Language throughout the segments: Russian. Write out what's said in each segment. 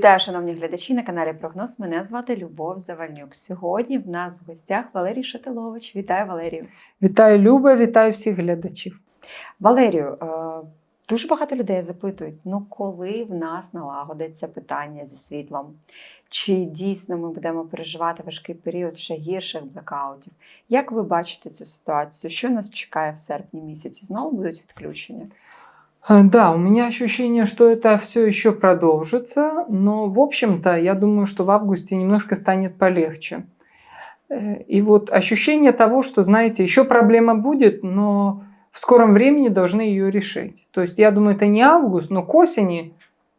Вітаю, шановні глядачі на каналі Прогноз. Мене звати Любов Завальнюк. Сьогодні в нас в гостях Валерій Шатилович. Вітаю, Валерію. Вітаю, Люба, вітаю всіх глядачів. Валерію, е, дуже багато людей запитують: ну коли в нас налагодиться питання зі світлом? Чи дійсно ми будемо переживати важкий період ще гірших блекаутів? Як ви бачите цю ситуацію? Що нас чекає в серпні місяці? Знову будуть відключення? Э, Да, у меня ощущение, что это все еще продолжится, но, в общем-то, я думаю, что в августе немножко станет полегче. Э, И вот ощущение того, что, знаете, еще проблема будет, но в скором времени должны ее решить. То есть, я думаю, это не август, но к осени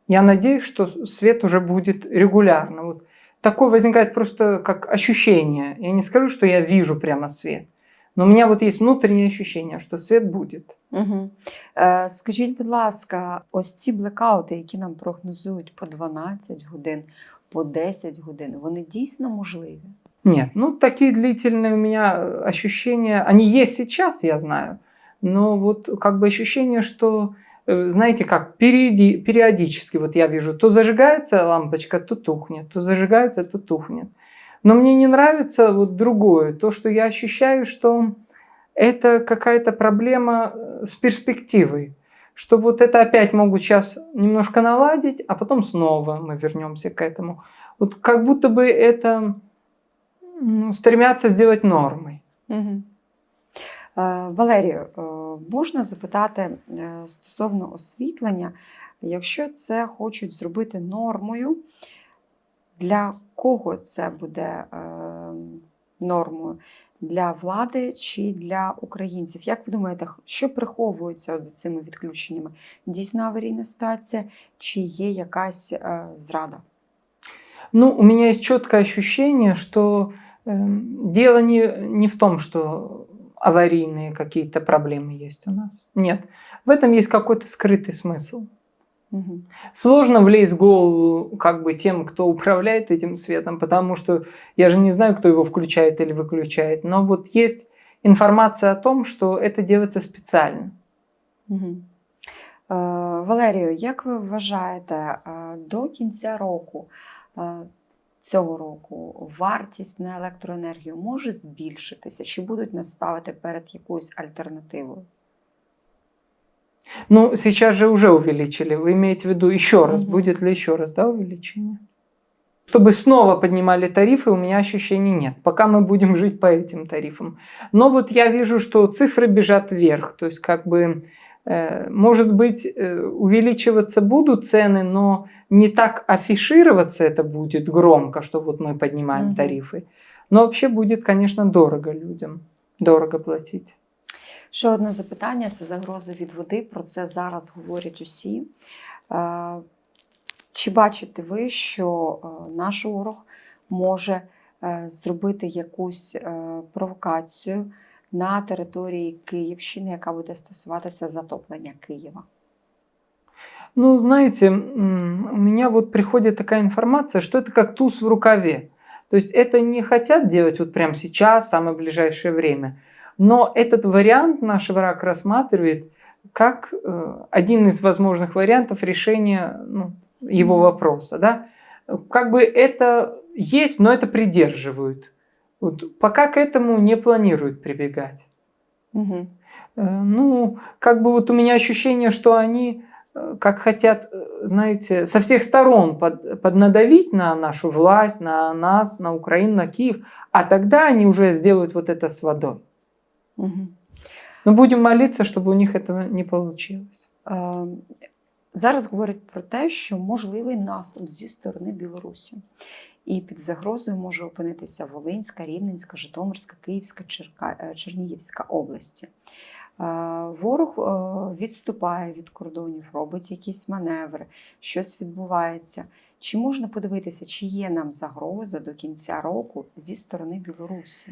я надеюсь, что свет уже будет регулярно. Вот такое возникает просто как ощущение. Я не скажу, что я вижу прямо свет, но у меня вот есть внутреннее ощущение, что свет будет. Угу. Е, скажіть, будь ласка, ось ці блекаути, які нам прогнозують по 12 годин, по 10 годин, вони дійсно можливі? Нет, ну такие длительные у меня э, ощущения, они есть сейчас, я знаю, но вот как бы ощущение, что, э, знаете, как периоди- периодически, вот я вижу, то зажигается лампочка, то тухнет, то зажигается, то тухнет. Но мне не нравится вот другое, то, что я ощущаю, что это какая-то проблема э, с перспективой, что вот это опять могут сейчас немножко наладить, а потом снова мы вернемся к этому. Вот как будто бы это ну, стремятся сделать нормой. Угу. Е, Валерію, е, можна запитати е, стосовно освітлення, якщо це хочуть зробити нормою, для кого це буде е, нормою? Для влади чи для українців? Як ви думаєте, х- що приховується от за цими відключеннями? Дійсно аварійна ситуація, чи є якась е, зрада? Ну, у меня есть четкое ощущение, что эм, дело не, не в том, что аварийные какие-то проблемы есть у нас. Нет. В этом есть какой-то скрытый смысл. Угу. Сложно влезть в голову как бы тем, кто управляет этим светом, потому что я же не знаю, кто его включает или выключает. Но вот есть информация о том, что это делается специально. Угу. Е, Валерію, як ви вважаєте, е, до кінця року е, цього року вартість на електроенергію може збільшитися? Чи будуть нас ставити перед якоюсь альтернативою? Ну, сейчас же уже увеличили. Вы имеете в виду еще раз? Мгм. Будет ли еще раз, да, увеличение? Чтобы снова поднимали тарифы, у меня ощущений нет. Пока мы будем жить по этим тарифам. Но вот я вижу, что цифры бежат вверх. То есть, как бы, э, может быть, э, увеличиваться будут цены, но не так афишироваться это будет громко, что вот мы поднимаем Мгм. тарифы. Но вообще будет, конечно, дорого людям. Дорого платить. Ще одне запитання це загрози від води. Про це зараз говорять усі. Е, Чи бачите ви, що е, наш ворог може е, зробити якусь провокацію на території Київщини, яка буде стосуватися затоплення Києва? Ну, знаете, м, у меня вот приходит такая информация, что это как туз в рукаве. То есть это не хотят делать вот прямо сейчас, в ближайшее время. Но этот вариант наш враг рассматривает как э, один из возможных вариантов решения ну, его вопроса. Да? Как бы это есть, но это придерживают. Вот пока к этому не планируют прибегать. Угу. Ну, как бы вот у меня ощущение, что они э, как хотят, знаете, со всех сторон под, поднадавить на нашу власть, на нас, на Украину, на Киев, а тогда они уже сделают вот это с водой. Угу. Но будем молиться, чтобы у них этого не. Е, Зараз говорять про те, що можливий наступ зі сторони Білорусі. І під загрозою може опинитися Волинська, Рівненська, Житомирська, Київська, Черка... е, Чернігівська області. Ворог е, відступає від кордонів, робить якісь маневри, щось відбувається. Чи можна подивитися, чи є нам загроза до кінця року зі сторони Білорусі?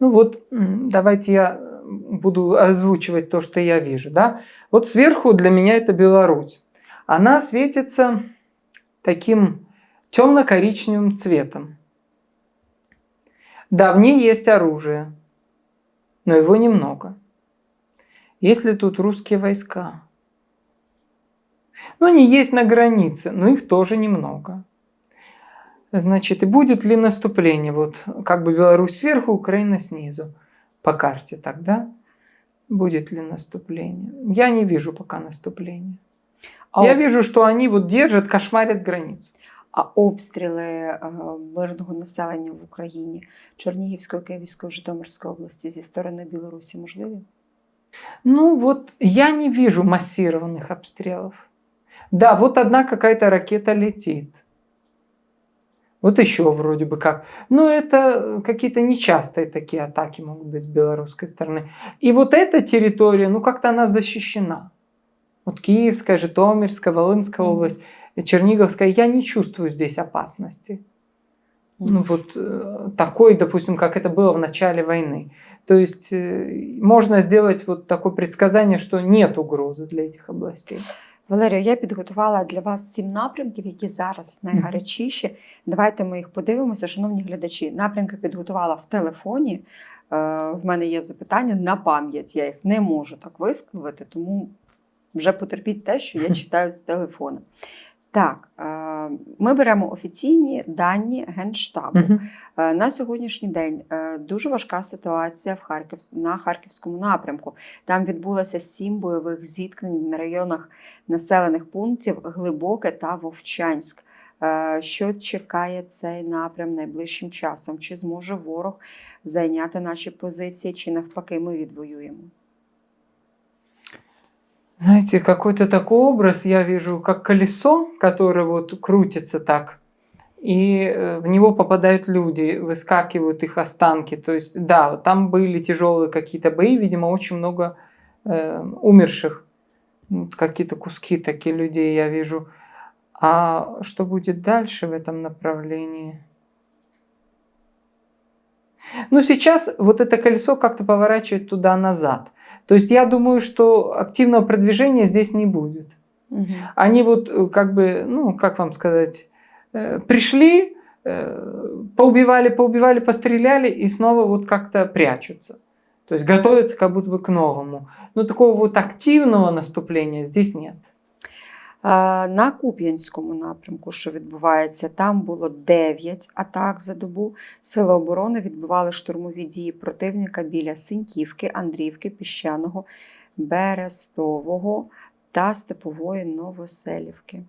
Ну вот, давайте я буду озвучивать то, что я вижу. Да? Вот сверху для меня это Беларусь. Она светится таким темно-коричневым цветом. Да, в ней есть оружие, но его немного. Есть ли тут русские войска? Но они есть на границе, но их тоже немного. Значит, и будет ли наступление? Вот как бы Беларусь сверху, Украина снизу. По карте тогда будет ли наступление? Я не вижу пока наступления. А, Я об- вижу, что они вот держат, кошмарят границу. а обстріли е, мирного населення в Україні Чернігівської, Київської, Житомирської області зі сторони Білорусі можливі? Ну вот я не вижу массированных обстрелов. Да, вот одна какая-то ракета летит. Вот еще вроде бы как. Но это какие-то нечастые такие атаки могут быть с белорусской стороны. И вот эта территория, ну как-то она защищена. Вот Киевская, Житомирская, Волынская область, Черниговская, я не чувствую здесь опасности. Ну вот э, такой, допустим, как это было в начале войны. То есть э, можно сделать вот такое предсказание, что нет угрозы для этих областей. Валерію, я підготувала для вас сім напрямків, які зараз найгарячіші. Давайте ми їх подивимося, шановні глядачі. Напрямки підготувала в телефоні. Е, В мене є запитання на пам'ять. Я їх не можу так висловити, тому вже потерпіть те, що я читаю з телефона. Так, е, ми беремо офіційні дані Генштабу. Е, На сьогоднішній день е, дуже важка ситуація в Харків, на Харківському напрямку. Там відбулося сім бойових зіткнень на районах населених пунктів Глибоке та Вовчанськ. Що чекає цей напрям найближчим часом? Чи зможе ворог зайняти наші позиції, чи навпаки ми відвоюємо? Знаете, какой-то такой образ я вижу, как колесо, которое вот крутится так, и э, в него попадают люди, выскакивают их останки. То есть, да, там были тяжелые какие-то бои, видимо, очень много э, умерших, Вот какие-то куски такие людей я вижу. А что будет дальше в этом направлении? Ну, сейчас вот это колесо как-то поворачивает туда-назад. То есть я думаю, что активного продвижения здесь не будет. Они вот э, как бы, ну, как вам сказать, э, пришли, э, поубивали, поубивали, постреляли и снова вот как-то прячутся. То есть готовятся как будто бы к новому. Но такого вот активного наступления здесь нет. На Куп'янському напрямку, що відбувається, там було 9 атак за добу. Сили оборони відбивали штурмові дії противника біля Синьківки, Андрівки, Піщаного, Берестового та Степової Новоселівки.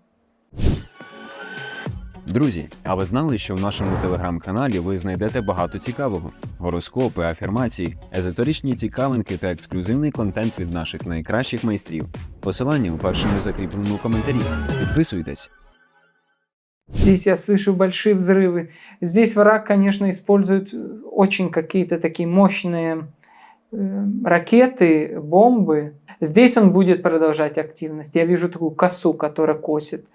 Друзі, а ви знали, що в нашому телеграм-каналі ви знайдете багато цікавого: гороскопи, афірмації, езотеричні цікавинки та ексклюзивний контент від наших найкращих майстрів. Посилання у першому закріпленому коментарі. Підписуйтесь. Здесь я слышу большие взрывы. Здесь враг, конечно, использует э, очень какие-то такие мощные э, ракеты, бомбы. Здесь он будет продолжать активность. Я вижу такую косу, которая косит,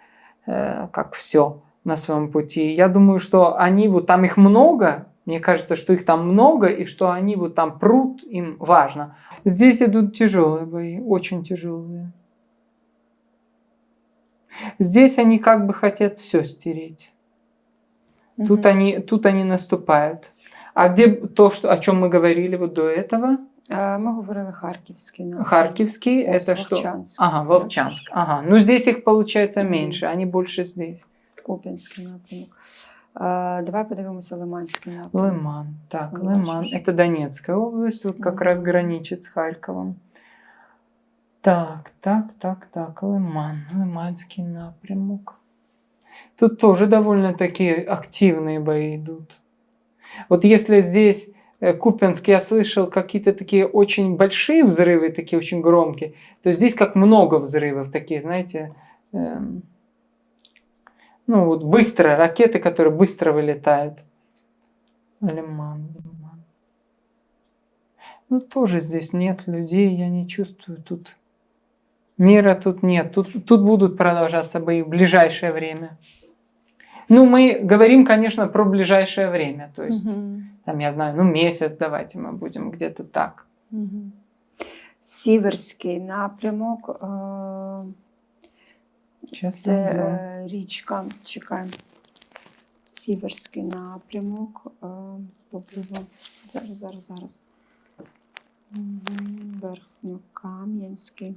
э, как все На своем пути. Я думаю, что они вот там их много. Мне кажется, что их там много и что они вот там прут, им важно. Здесь идут тяжелые бои, очень тяжелые. Здесь они как бы хотят все стереть. Тут, Мгм. они, тут они наступают. А где то, что, о чем мы говорили вот до этого? Е, Ми говорили Харківський напрямок. Харьковский, Ось это что? Ага, Волчанск. Ага. Ну здесь их получается меньше, они больше здесь. Куп'янський напрямок. Е, Давай подивимося Лиманський напрямок. Лиман. Так, Лиман. бачишь. Это Донецкая область, вот как раз граничит с Харьковом. Так, так, так, так, Лиман, Лиманский напрямок. Тут тоже довольно такие активные бои идут. Вот если здесь э, Купянск я слышал какие-то такие очень большие взрывы, такие очень громкие, то здесь как много взрывов такие, знаете, эм, ну вот быстро, ракеты, которые быстро вылетают. Лиман, Лиман. Ну тоже здесь нет людей, я не чувствую тут. Мира тут нет. Тут, тут будут продолжаться бои в ближайшее время. Ну, мы говорим, конечно, про ближайшее время. То есть, Мгм. там, я знаю, ну, месяц давайте мы будем где-то так. Мгм. Сіверський напрямок. е, Сейчас Це найду. е, річка. Чекаємо. Сіверський напрямок. е, Поблизу. Зараз, зараз, зараз. Мгм, Верхньокам'янський.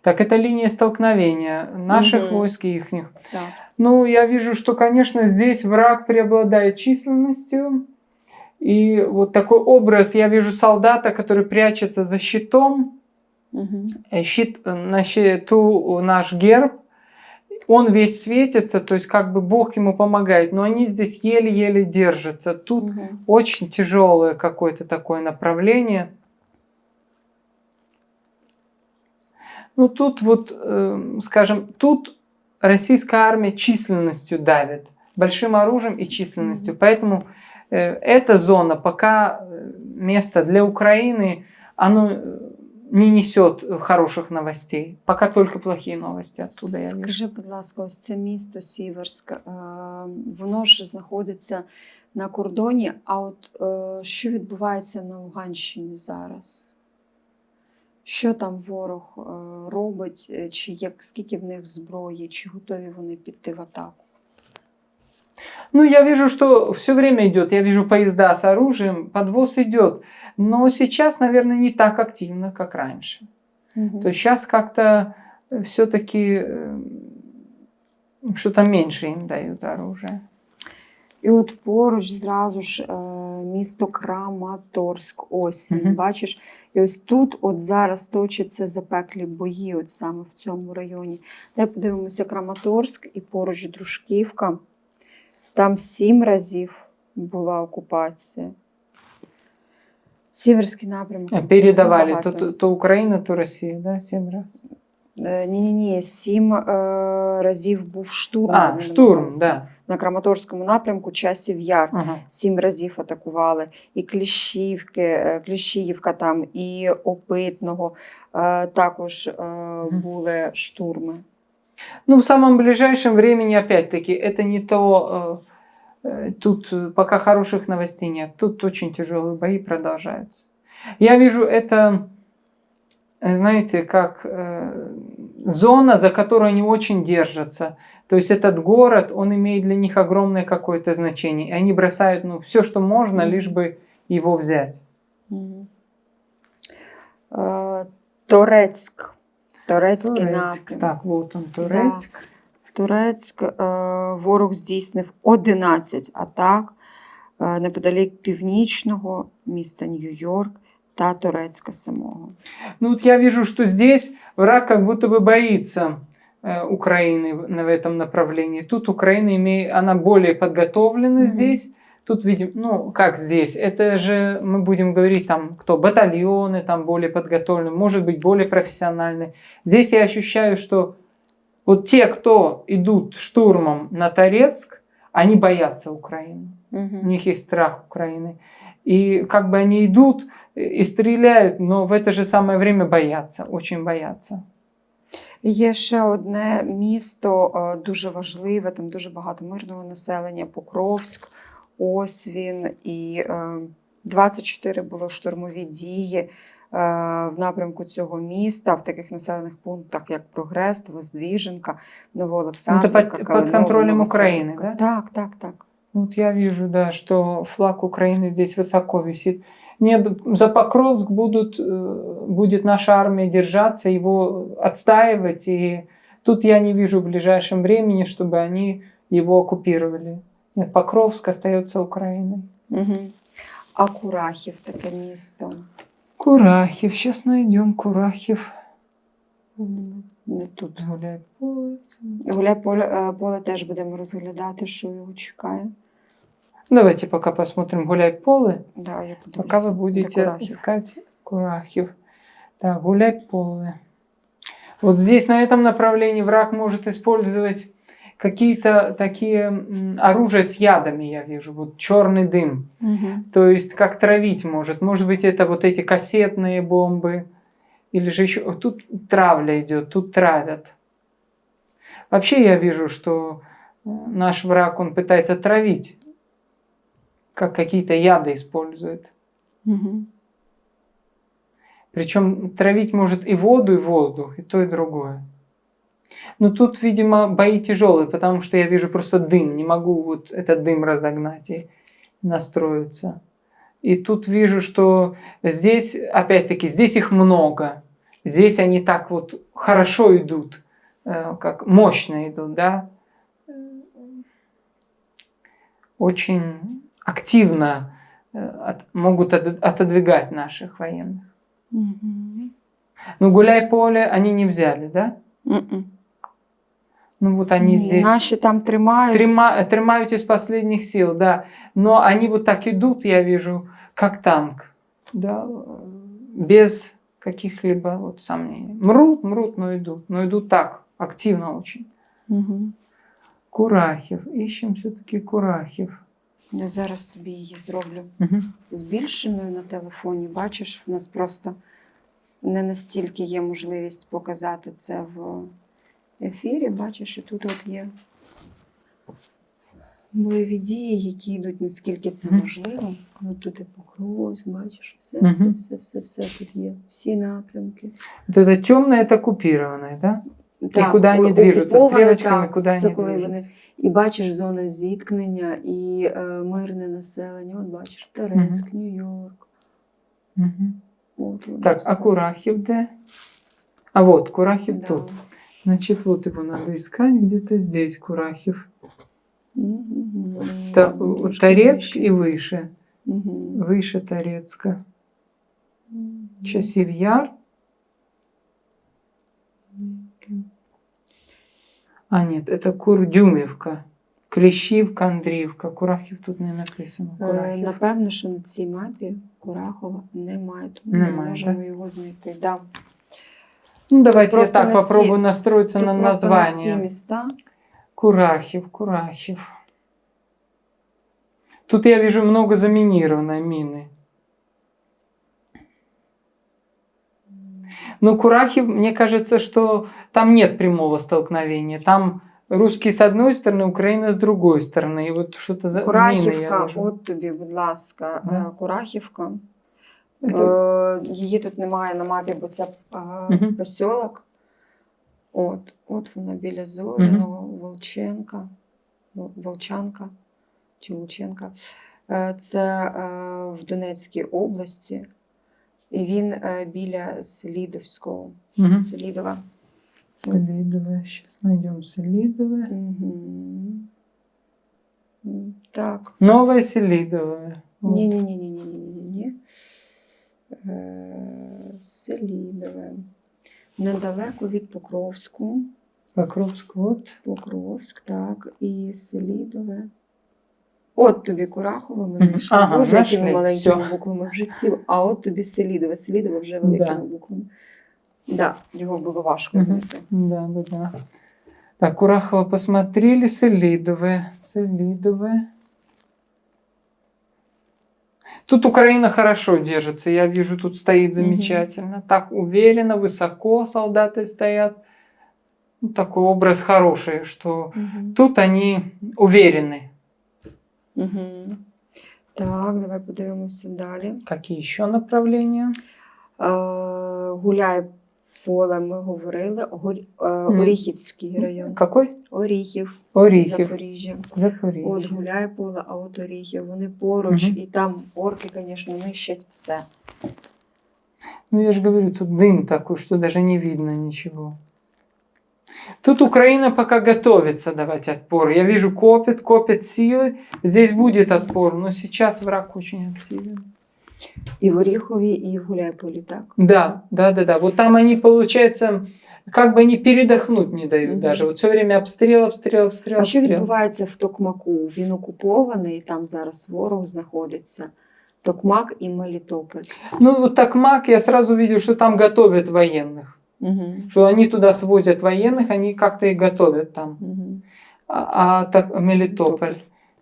Так, это линия столкновения наших Мгм. войск и ихних. Так. Ну, я вижу, что, конечно, здесь враг преобладает численностью. И вот такой образ, я вижу солдата, который прячется за щитом, Угу. Э, щит э, на щиту наш герб, он весь светится, то есть как бы Бог ему помогает, но они здесь еле-еле держатся. Тут очень тяжелое какое-то такое направление. Ну тут вот, э, скажем, тут российская армия численностью давит, большим оружием и численностью. Поэтому э, эта зона пока э, место для Украины, оно не несет хороших новостей. Пока только плохие новости оттуда я вижу. Скажи, будь ласка, ось це місто Сіверськ, воно ж знаходиться на кордоні. А от що відбувається на Луганщині зараз? Що там ворог е, робить, чи як скільки в них зброї, чи готові вони піти в атаку? Ну, я вижу, что все время идет. Я вижу поезда с оружием, подвоз идет. Но сейчас, наверное, не так активно, как раньше. То есть сейчас как-то все-таки что-то меньше им дают оружие. І от поруч зразу ж е, місто Краматорськ, ось Мгм. бачиш. І ось тут от зараз точаться запеклі бої, от саме в цьому районі. Де подивимося Краматорськ і поруч Дружківка. Там сім разів була окупація. Сіверський напрямок. там Передавали багато. то, то, то Украина, то Россия, да, семь раз. Е, Ні-ні-ні, сім е, разів був штурм. А, вони штурм, намагалися. да. На Краматорському напрямку часів яр. Ага. сім разів атакували. І Кліщівки, е, Кліщіївка там, і Опитного е, також е, були штурми. Ну, в самом ближайшем времени, опять-таки, это не то, э, э, тут э, пока хороших новостей нет, тут очень тяжелые бои продолжаются. Я вижу это, э, знаете, как э, зона, за которую они очень держатся. То есть этот город, он имеет для них огромное какое-то значение. И они бросают ну, все, что можно, лишь бы его взять. Торецьк. Турецький Турецк. Так, вот он, Турецк. В Турецьк е, ворог здійснив 11 атак е, неподалік північного міста Нью-Йорк та Турецька самого. Ну вот я вижу, что здесь враг как будто бы боится э, Украины в- на- в этом направлении. Тут Украина имеет, она более подготовлена Мгм. здесь. Тут видим, ну как здесь, это же мы будем говорить там, кто батальоны там более подготовлены, может быть более профессиональные. Здесь я ощущаю, что вот те, кто идут штурмом на Торецк, они боятся Украины. У Угу. них есть страх Украины. И как бы они идут и стреляют, но в это же самое время боятся, очень боятся. Є ще одне місто е, дуже важливе, там дуже багато мирного населення, Покровськ, ось він. І е, 24 було штурмові дії е, в напрямку цього міста, в таких населених пунктах, як Прогрес, Воздвіженка, Новоолександрівка, Ну, це під- під Калиново, контролем Новоселівка. України, да? Так, так, так. Вот я вижу, да, что флаг Украины здесь высоко висит. Нет, за Покровск будут, э, будет наша армия держаться, его отстаивать. И тут я не вижу в ближайшем времени, чтобы они его оккупировали. Нет, Покровск остается Украиной. Угу. А Курахів таке місто. Курахів, сейчас найдем Курахів. Не тут. Гуляй поле. Гуляй поле, е, поле теж будемо розглядати, що його чекає. Давайте пока посмотрим Гуляй поле. Да, я Пока вы подивлюся, де будете Курахів. искать Курахив. Так, гулять поле. Вот здесь на этом направлении враг может использовать какие-то такие оружия с ядами, я вижу. Вот черный дым. Мгм. То есть как травить может. Может быть это вот эти кассетные бомбы. Или же еще... Тут травля идет, тут травят. Вообще я вижу, что э, наш враг, он пытается травить. Как какие-то яды использует. Мгм. Причем травить может и воду, и воздух, и то, и другое. Но тут, видимо, бои тяжелые, потому что я вижу просто дым. Не могу вот этот дым разогнать и настроиться. И тут вижу, что здесь, опять-таки, здесь их много. Здесь они так вот хорошо идут, э, как мощно идут, да. Очень активно э, могут от- отодвигать наших военных. Мгм. Ну, гуляй-поле они не взяли, да? Мгм. Ну, вот они Ні, здесь... Наші там тримають. Трима, тримают из последних сил, да. Но они вот так идут, я вижу, как танк, да, э, без каких-либо вот сомнений. Мрут, мрут, но идут, но идут так, активно очень. Мгм. Курахів, ищем все-таки Курахів. Я зараз тобі її зроблю Угу. збільшеною на телефоні. Бачиш, в нас просто не настільки є можливість показати це в ефірі. Бачиш, і тут от є бойові дії, які йдуть, наскільки це можливо. От тут і Покровськ, бачиш, все, все, Мгм. все, все, все тут є. Всі напрямки. Вот это темное, это оккупированное, да? Так, и куда они о- движутся, окуповане, стрелочками, так. куда Це коли вони. І бачиш зона зіткнення, і е, мирне населення. От бачиш Торецьк, Нью-Йорк. Мгм. От, воно Так, а. Курахів где? А вот, Курахів Да. тут. Значит, вот его надо искать где-то здесь, Курахів. Мгм. Та- Трошки Торецк вище. и выше. Мгм. Выше Торецка. Мгм. Часів Яр. А, нет, это Курдюмівка. Клещівка, Андріївка. Курахів тут не написано. Е, Курахів. Напевно, що на цій мапі Курахова немає, тому Немає, ми можемо да? його знайти. Да. Ну, давайте я просто так не всі- попробую настроиться Тут на просто не всі название. міста. Курахів, Курахів. Тут я вижу много заминированной мины. Но Курахив, мне кажется, что там нет прямого столкновения. Там русские с одной стороны, Украина с другой стороны. И вот что-то за мины я Курахівка, вижу. от тобі, будь ласка, Да. е, Курахівка. Это- Е, Її тут немає на мапі, бо це е, Мгм. посілок. От, от вона біля Зоряного, Волченка, Вол- Волчанка чи Волченка. Е, Це е, в Донецькій області. І він е, біля Селідовського. Мгм. Селідова. Селидовое. Сейчас найдем Селидовое. Мгм. М, Так. Новое Селидовое. Вот. Селідове. Недалеко від Покровську. Покровск, вот. Покровськ, так, і Селідове. От тобі Курахова ми знайшли. Ага, Боже, якими маленькими буквами в житті. А от тобі Селідове. Селідове вже великими Да. буквами. Да, його було важко знайти. Да, да, да. Так, Курахова посмотрели, Селидовое. Селидовое. Тут Украина хорошо держится, я вижу, тут стоит замечательно. Так уверенно, высоко солдаты стоят. Ну, такой образ хороший, что Мгм. тут они уверены. Мгм. Так, давай подивимося далі. Какие еще направления? Е, гуляй поле, ми говорили. Е, Оріхівський район. Какой? Оріхів, Орихів. Запоріжжя. Запоріжжя. От гуляй поле, а от Оріхів. Вони поруч, Мгм. і там орки, звісно, нищать все. Ну, я же говорю, тут дым такой, что даже не видно ничего. Тут Украина пока готовится давать отпор. Я вижу, копит, копит силы. Здесь будет отпор, но сейчас враг очень активен. І в Оріхові, і в Гуляйполі, так. Да, да, да, да. Вот там они, получается, как бы они передохнуть не дают Мгм. даже. Вот все время обстрел, обстрел, обстрел, А що обстрел. відбувається в Токмаку? Він окупований, там зараз ворог знаходиться. Токмак і Мелітополь. Ну, вот так маг, я сразу видел, что там готовят военных. Угу. Что они туда свозят военных, они как-то и готовят там. Угу. А, а так Мелитополь.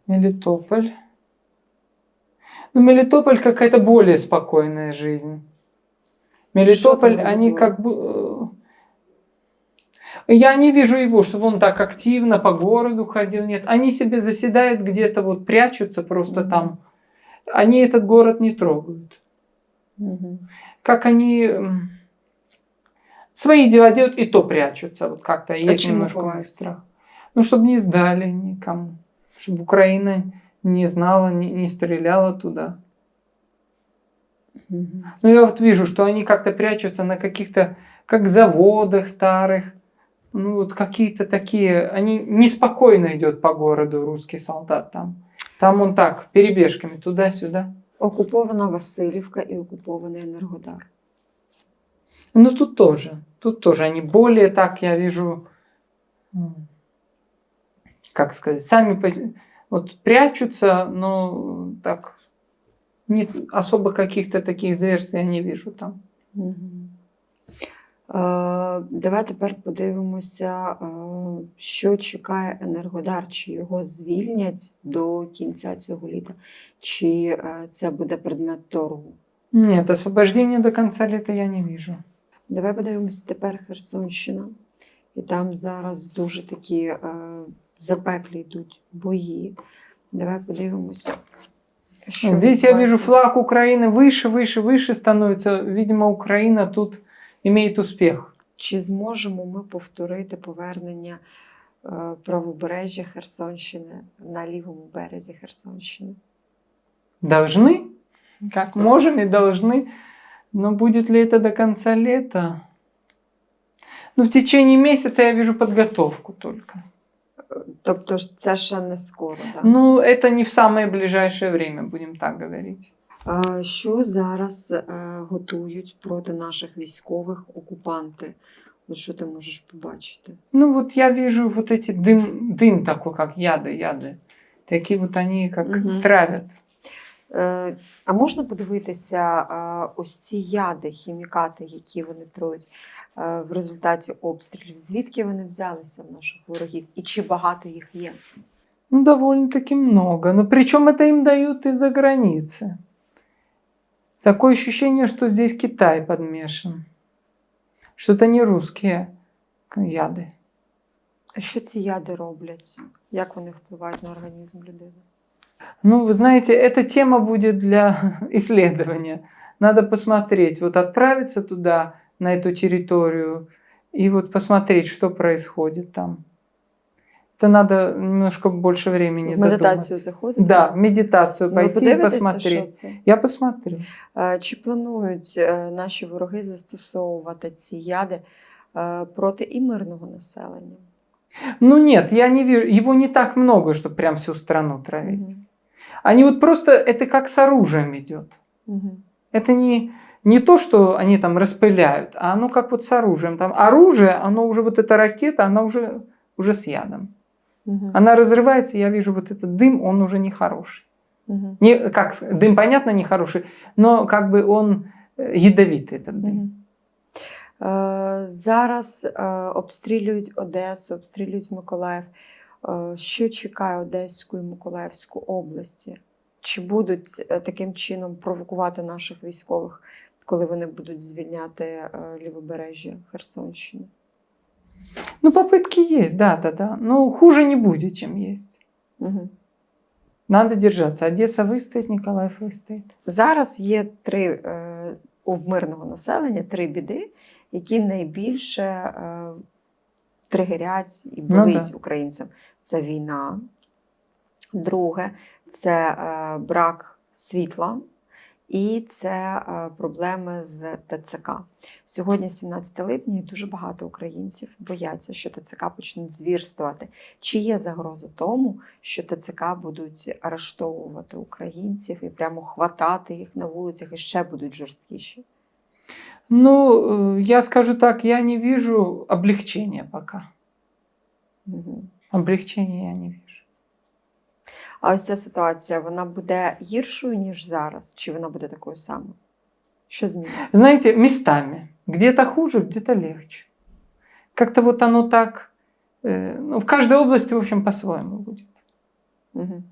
Мелитополь. Ну, Мелитополь какая-то более спокойная жизнь. Мелитополь, они как бы... э, Я не вижу его, чтобы он так активно по городу ходил. Нет, они себе заседают где-то, вот прячутся просто Мгм. там. Они этот город не трогают. Угу. Как они свои дела делают, и то прячутся. Вот как-то есть чему немножко страх. Ну, чтобы не сдали никому. Чтобы Украина не знала, не, не стреляла туда. Ну, я вот вижу, что они как-то прячутся на каких-то, как заводах старых. Ну, вот какие-то такие, они неспокойно идет по городу русский солдат там. Там он так, перебежками туда-сюда. Окупована Васильівка і окупований Енергодар. Ну, тут тоже, тут тоже они более так, я вижу, как сказать, сами по- вот прячутся, но так, не, особо каких-то таких зверств я не вижу там. Е, Давай тепер подивимося, е, що чекає Енергодар, чи його звільнять до кінця цього літа, чи е, це буде предмет торгу. Нет, освобождения до конца лета я не вижу. Давай подивимося тепер Херсонщина. І там зараз дуже такі е, запеклі йдуть бої. Давай подивимося. що Здесь я вижу відбувається. флаг Украины выше, выше, выше становится. Видимо, Украина тут имеет успех. Чи зможемо ми повторити повернення е, правобережжя Херсонщини на лівому березі Херсонщини? Должны, как можем и должны. Но будет ли это до конца лета? Ну, в течение месяца я вижу подготовку только. Тобто ж це ще не скоро. Да? Ну, это не в самое ближайшее время, будем так говорить. А що зараз е, готують проти наших військових окупанти? От що ти можеш побачити? Ну, вот я вижу вот эти дым, дым такой, как яды, яды. Такие вот они как Мгм. травят. Е, А можна подивитися е, ось ці яди, хімікати, які вони трують е, в результаті обстрілів? Звідки вони взялися в наших ворогів і чи багато їх є? Ну, довольно-таки много. Но причем это им дают из-за границы. Такое ощущение, что здесь Китай подмешан. Что это не русские яды. А що ці яди роблять? Як вони впливають на організм людини? Ну, вы знаете, эта тема будет для исследования. Надо посмотреть, вот отправиться туда, на эту территорию, и вот посмотреть, что происходит там. Это надо немножко больше времени В медитацію задуматься. заходити? Да, в медитацию Ну, пойти и подивитися, посмотреть. що це? Я посмотрю. Е, Чи планують е, наші вороги застосовувати ці яди е, проти і мирного населення? Ну нет, я не вижу, его не так много, чтобы прям всю страну травить. Мгм. Они вот просто, это как с оружием идет. Мгм. Это не, не то, что они там распыляют, а оно как вот с оружием. Там оружие, оно уже, вот эта ракета, она уже, уже с ядом. Мгм. Она разрывается, я вижу вот этот дым, он уже не хороший. Мгм. Не, как, с- дым, понятно, не хороший, но как бы он э, ядовитый, этот дым. Мгм. Е, Зараз е, обстрілюють Одесу, обстрілюють Миколаїв. Е, Що чекає Одеську і Миколаївську області? Чи будуть е, таким чином провокувати наших військових, коли вони будуть звільняти е, лівобережжя Херсонщини? Ну, попытки есть, да, да, да. Но хуже не будет, чем есть. Угу. Надо держаться. Одесса выстоит, Николаев выстоит. Зараз є три е, у мирного населення три біди, які найбільше е, тригерять і Ну болить да. українцям. Це війна. Друге це е, брак світла. І це е, проблеми з ТЦК. Сьогодні, 17 липня, і дуже багато українців бояться, що ТЦК почнуть звірствувати. Чи є загроза тому, що ТЦК будуть арештовувати українців і прямо хватати їх на вулицях і ще будуть жорсткіші? Ну, э, я скажу так, я не вижу облегчения пока. Угу. Облегчения я не вижу. А ось ця ситуація вона буде гіршою, ніж зараз, чи вона буде такою самою? Що зміниться? Знаете, местами. Где-то хуже, где-то легче. Как-то вот оно так... э, ну, в каждой области, в общем, по-своему будет. Угу.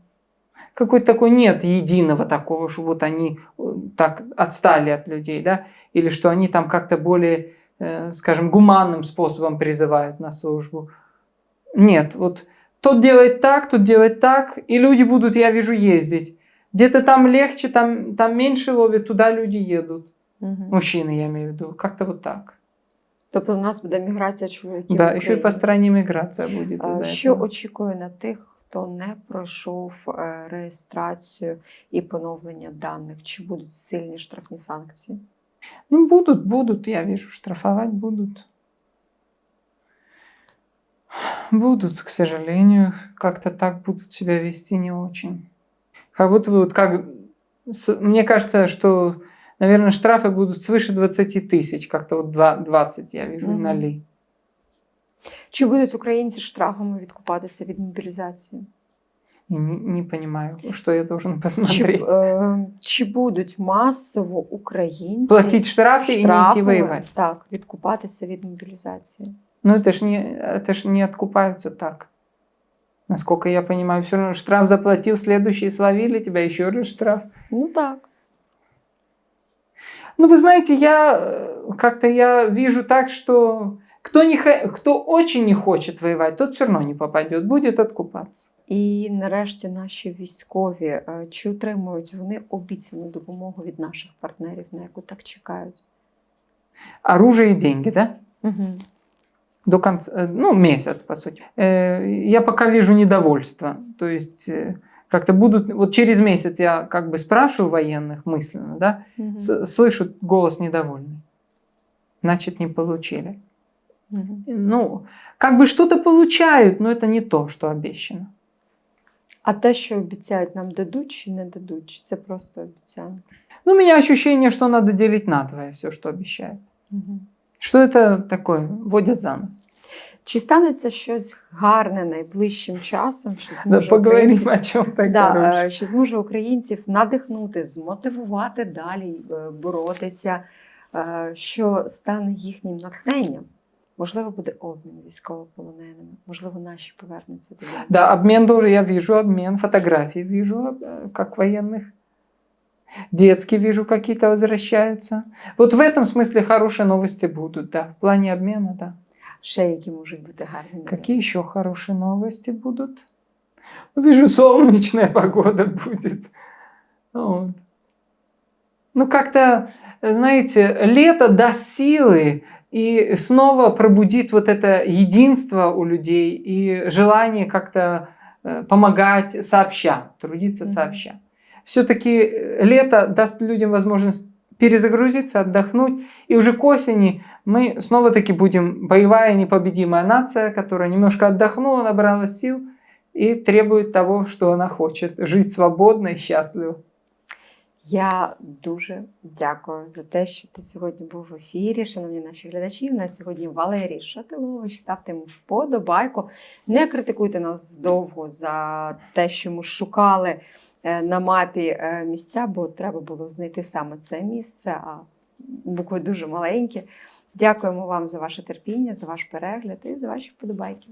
Какой-то такой нет единого такого, что вот они э, так отстали от людей, да, или что они там как-то более, э, скажем, гуманным способом призывают на службу. Нет, вот тот делает так, тот делает так, и люди будут, я вижу, ездить. Где-то там легче, там, там меньше ловят, туда люди едут. Угу. Мужчины, я имею в виду. Как-то вот так. Тобто в нас буде міграція чоловіків. да, в еще и по Україну. стране миграция будет А из-за Що этого. очікує на тих, хто не пройшов е, реєстрацію і поновлення даних? Чи будуть сильні штрафні санкції? Ну, будут, будут, я вижу, штрафовать будут. Будут, к сожалению, как-то так будут себя вести не очень. Как будто бы вот как... с- Мне кажется, что, наверное, штрафы будут свыше 20 тысяч. Как-то вот два- 20 я вижу Мгм. на ли. Чи будуть українці штрафами відкупатися від мобілізації? И не, не понимаю, что я должен Чи, посмотреть. е, чи будуть масово українці Платить штрафы и не идти штрафами, воевать. так, відкупатися від мобілізації? Ну, это ж не, это ж не откупаются так. Насколько я понимаю, все равно штраф заплатил, следующие словили тебя, еще раз штраф. Ну так. Ну, вы знаете, я э, как-то я вижу так, что кто, не, хо- кто очень не хочет воевать, тот все равно не попадет, будет откупаться. І нарешті наші військові е, чи отримують вони обіцяну допомогу від наших партнерів, на яку так чекають? Оружие и деньги, да? Угу. До конца, э, ну, месяц, по сути. Э, Я пока вижу недовольство. То есть э, как-то будут, вот через месяц я как бы спрашиваю военных мысленно, да, с- слышу голос недовольный. Значит, не получили. Ну, как бы что-то получают, но это не то, что обещано. А те, що обіцяють, нам дадуть чи не дадуть? Чи це просто обіцянка? Ну, у меня ощущение, что надо делить надвое все, что обещают. Угу. Что это такое? Водят за нос. Чи станеться щось гарне найближчим часом, що Да, зможе поговорим українців- о чем то Да, е, що зможе українців надихнути, змотивувати далі е, боротися, е, що стане їхнім натхненням. Можливо, буде обмін військовополоненими, можливо, наші повернуться додому. Да, обмен тоже я вижу, обмен, фотографии вижу, э, как военных. Детки вижу, какие-то возвращаются. Вот в этом смысле хорошие новости будут, да. В плане обмена, да. Ще які можуть бути гарні? Какие еще хорошие новости будут? Ну, Вижу, солнечная погода будет. Вот. Ну, как-то, знаете, лето даст силы и снова пробудит вот это единство у людей и желание как-то э, помогать сообща, трудиться сообща Все-таки лето даст людям возможность перезагрузиться, отдохнуть, и уже к осени мы снова-таки будем боевая непобедимая нация, которая немножко отдохнула, набрала сил и требует того, что она хочет, жить свободно и счастливо. Я дуже дякую за те, що ти сьогодні був в ефірі. Шановні наші глядачі, у нас сьогодні Валерій Шатилович. Ставте йому вподобайку. Не критикуйте нас довго за те, що ми шукали е, На мапі е, місця, бо треба було знайти саме це місце, а букви дуже маленькі. Дякуємо вам за ваше терпіння, за ваш перегляд і за ваші вподобайки.